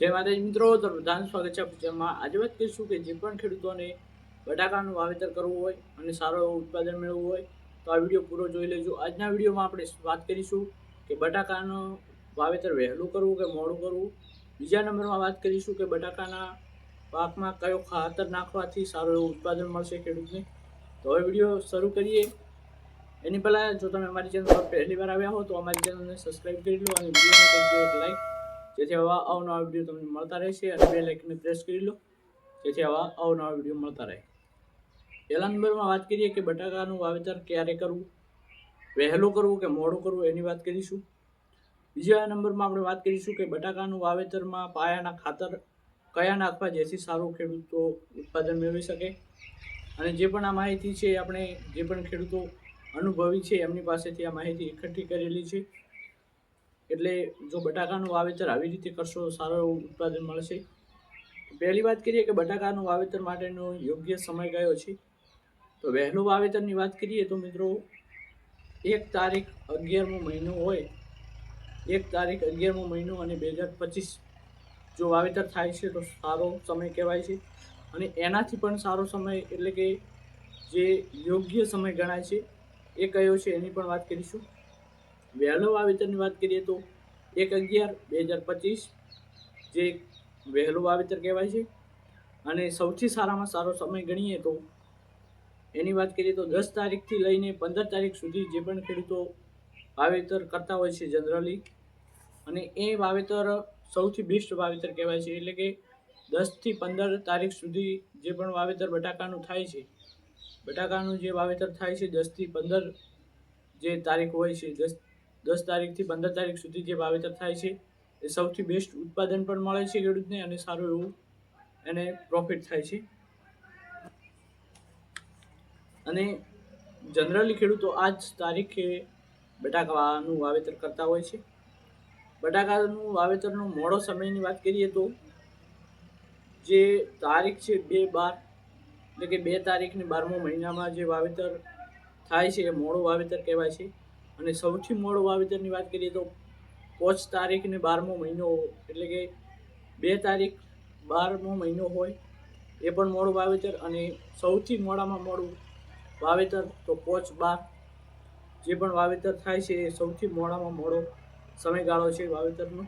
જય માતાજી મિત્રો તો પ્રધાન સ્વાગત છે જેમાં આજે વાત કરીશું કે જે પણ ખેડૂતોને બટાકાનું વાવેતર કરવું હોય અને સારો એવું ઉત્પાદન મેળવવું હોય, તો આ વીડિયો પૂરો જોઈ લેજો. આજના વિડીયોમાં આપણે વાત કરીશું કે બટાકાનું વાવેતર વહેલું કરવું કે મોડું કરવું? બીજા નંબરમાં વાત કરીશું કે બટાકાના પાકમાં કયો ખાતર નાખવાથી સારું એવું ઉત્પાદન મળશે ખેડૂતને. તો હવે વીડિયો શરૂ કરીએ. એની પહેલાં જો તમે અમારી ચેનલ પર પહેલી વાર આવ્યા હો, તો અમારી ચેનલને સબસ્ક્રાઈબ કરી લો અને વિડીયોને એક લાઈક જેથી આવા અવનવા વીડિયો તમને મળતા રહેશે અને બે લાઇકને પ્રેસ કરી લો. જેથી આવા અવનવા વીડિયો મળતા રહે. પહેલા નંબરમાં વાત કરીએ કે બટાકાનું વાવેતર ક્યારે કરવું? વહેલું કરવું કે મોડું કરવું એની વાત કરીશું. બીજા નંબરમાં આપણે વાત કરીશું કે બટાકાનું વાવેતરમાં પાયાના ખાતર કયા નાખવા જેથી સારું ખેડૂતો ઉત્પાદન મેળવી શકે? અને જે પણ આ માહિતી છે આપણે જે પણ ખેડૂતો અનુભવી છે એમની પાસેથી આ માહિતી એકઠી કરેલી છે. એટલે જો બટાકાનું વાવેતર આવી રીતે કરશો, સારો એવું ઉત્પાદન મળશે. પહેલી વાત કરીએ કે બટાકાનું વાવેતર માટેનો યોગ્ય સમય કયો છે? તો વહેલું વાવેતરની વાત કરીએ તો મિત્રો, એક તારીખ અગિયારમો મહિનો હોય, એક તારીખ અગિયારમો મહિનો અને બે હજાર પચીસ જો વાવેતર થાય છે તો સારો સમય કહેવાય છે. અને એનાથી પણ સારો સમય એટલે કે જે યોગ્ય સમય ગણાય છે એ કયો છે એની પણ વાત કરીશું. વહેલો વાવેતરની વાત કરીએ તો એક અગિયાર બે હજાર પચીસ જે વહેલું વાવેતર કહેવાય છે. અને સૌથી સારામાં સારો સમય ગણીએ તો એની વાત કરીએ તો દસ તારીખથી લઈને પંદર તારીખ સુધી જે પણ ખેડૂતો વાવેતર કરતા હોય છે જનરલી અને એ વાવેતર સૌથી બેસ્ટ વાવેતર કહેવાય છે. એટલે કે દસથી પંદર તારીખ સુધી જે પણ વાવેતર બટાકાનું થાય છે, બટાકાનું જે વાવેતર થાય છે દસથી પંદર જે તારીખ હોય છે, દસ દસ તારીખથી પંદર તારીખ સુધી જે વાવેતર થાય છે, એ સૌથી બેસ્ટ ઉત્પાદન પણ મળે છે ખેડૂતને અને સારું એવું એને પ્રોફિટ થાય છે. અને જનરલી ખેડૂતો આ જ તારીખે બટાકાનું વાવેતર કરતા હોય છે. બટાકાનું વાવેતરનો મોડો સમયની વાત કરીએ તો જે તારીખ છે બે બાર, એટલે કે બે તારીખને બારમો મહિનામાં જે વાવેતર થાય છે, એ મોડું વાવેતર કહેવાય છે. અને સૌથી મોડું વાવેતરની વાત કરીએ તો પાંચ તારીખ ને બારમો મહિનો એટલે કે બે તારીખ બારમો મહિનો હોય એ પણ મોડું વાવેતર અને સૌથી મોડામાં મોડું વાવેતર તો પોચ બાર. જે પણ વાવેતર થાય છે એ સૌથી મોડામાં મોડો સમયગાળો છે વાવેતરનો.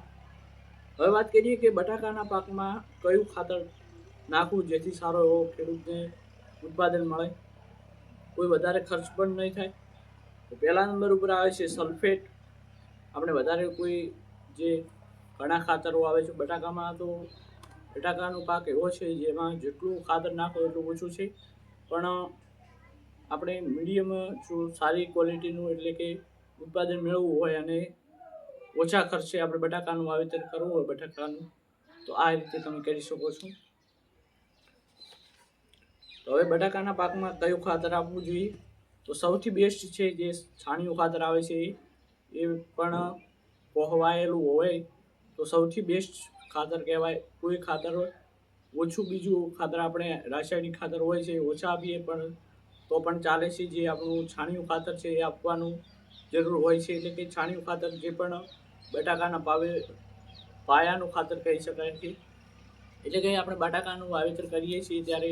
હવે વાત કરીએ કે બટાકાના પાકમાં કયું ખાતર નાખવું જેથી સારો એવો ખેડૂતને ઉત્પાદન મળે. કોઈ વધારે ખર્ચ પણ નહીં થાય. તો પહેલા નંબર ઉપર આવે છે સલ્ફેટ. આપણે વધારે કોઈ જે ઘણા ખાતરો આવે છે, બટાકામાં તો બટાકાનો પાક એવો છે જેમાં જેટલું ખાતર નાખો એટલું ઓછું છે. પણ, આપણે મીડિયમ જો સારી ક્વોલિટીનું એટલે કે ઉત્પાદન મેળવવું હોય અને ઓછા ખર્ચે આપણે બટાકાનું વાવેતર કરવું હોય, બટાકાનું, તો આ રીતે તમે કરી શકો છો. તો હવે બટાકાના પાકમાં કયું ખાતર આપવું જોઈએ? તો સૌથી બેસ્ટ છે જે છાણિયું ખાતર આવે છે, એ પણ કોહવાયેલું હોય તો સૌથી બેસ્ટ ખાતર કહેવાય. કોઈ ખાતર ઓછું બીજું ખાતર આપણે રાસાયણિક ખાતર હોય છે, ઓછા આપીએ પણ તો પણ ચાલે છે જે આપણું છાણિયું ખાતર છે એ આપવાનું જરૂર હોય છે. એટલે કે છાણિયું ખાતર જે પણ બટાકાના ભાવે પાયાનું ખાતર કહી શકાય છે એટલે કે આપણે બટાકાનું વાવેતર કરીએ છીએ ત્યારે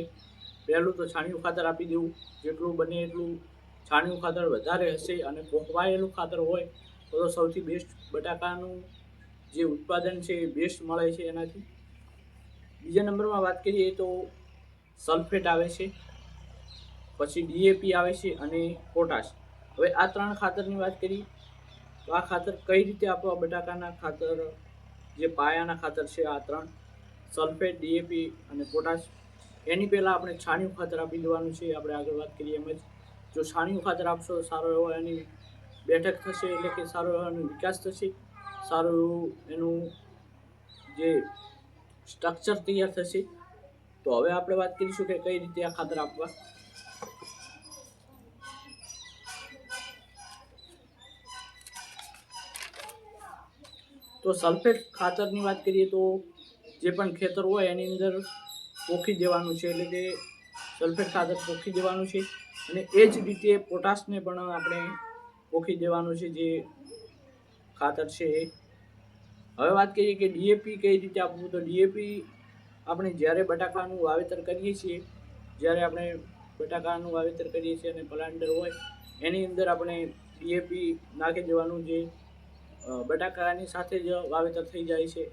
પહેલું તો છાણિયું ખાતર આપી દેવું. જેટલું બને એટલું છાણિયું ખાતર વધારે હશે અને કોહવાયેલું ખાતર હોય, તો સૌથી બેસ્ટ બટાકાનું જે ઉત્પાદન છે એ બેસ્ટ મળે છે એનાથી. બીજા નંબરમાં વાત કરીએ તો સલ્ફેટ આવે છે, પછી ડીએપી આવે છે અને પોટાશ. હવે આ ત્રણ ખાતરની વાત કરી તો આ ખાતર કઈ રીતે આપવા બટાકાના ખાતર, જે પાયાના ખાતર છે આ ત્રણ, સલ્ફેટ ડીએપી અને પોટાશ. એની પહેલાં આપણે છાણિયું ખાતર આપી દેવાનું છે, આપણે આગળ વાત કરીએ એમ જ. જો છાણિયું ખાતર આપશો સારો એવો એની બેઠક થશે, એટલે કે સારો એનો વિકાસ થશે, સારું એવું એનું જે સ્ટ્રક્ચર તૈયાર થશે. તો હવે આપણે વાત કરીશું કે કઈ રીતે આ ખાતર આપવા. તો સલ્ફેટ ખાતરની વાત કરીએ તો જે પણ ખેતર હોય એની અંદર પોખી દેવાનું છે, એટલે કે સલ્ફેટ ખાતર પોખી દેવાનું છે. અને એ જ રીતે પોટાશને પણ આપણે પોખી દેવાનું છે જે ખાતર છે એ. હવે વાત કરીએ કે ડીએપી કઈ રીતે આપવું? તો ડીએપી આપણે જ્યારે બટાકાનું વાવેતર કરીએ છીએ, જ્યારે આપણે બટાકાનું વાવેતર કરીએ છીએ અને પ્લાન્ટર હોય, એની અંદર આપણે ડીએપી નાખી દેવાનું જે બટાકાની સાથે જ વાવેતર થઈ જાય છે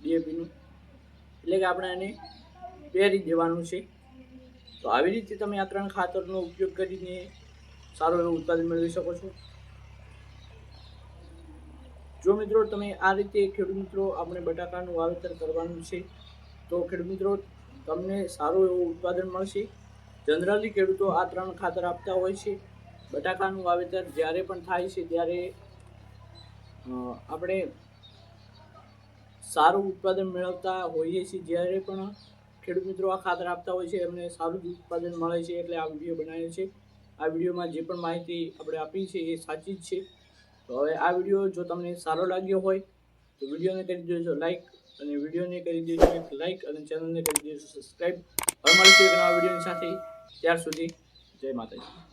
ડીએપીનું એટલે કે આપણે એને પહેરી દેવાનું છે. તો આવી રીતે તમે આ ત્રણ ખાતરનો ઉપયોગ કરીને સારું એવું ઉત્પાદન મેળવી શકો છો. જો મિત્રો તમે આ રીતે ખેડૂત મિત્રો આપણે બટાકાનું વાવેતર કરવાનું છે, તો ખેડૂત મિત્રો તમને સારું એવું ઉત્પાદન મળશે. જનરલી ખેડૂતો આ ત્રણ ખાતર આપતા હોય છે. બટાકાનું વાવેતર જ્યારે પણ થાય છે ત્યારે આપણે સારું ઉત્પાદન મેળવતા હોઈએ છીએ જ્યારે પણ ખેડૂત મિત્રો આ ખાતર આપતા હોય છે, એમને સારું ઉત્પાદન મળે છે એટલે આ વીડિયો બનાવ્યો છે. આ વિડીયોમાં જે પણ માહિતી આપણે આપી છે એ સાચી જ છે. તો હવે આ વીડિયો જો તમને સારો લાગ્યો હોય, તો વિડીયોને કરી દેજો લાઈક અને વિડીયોને કરી દેજો એક લાઈક અને ચેનલને કરી દેજો સબસ્ક્રાઈબ. હવે મળીશું એક વિડીયોની સાથે. ત્યાર સુધી જય માતાજી.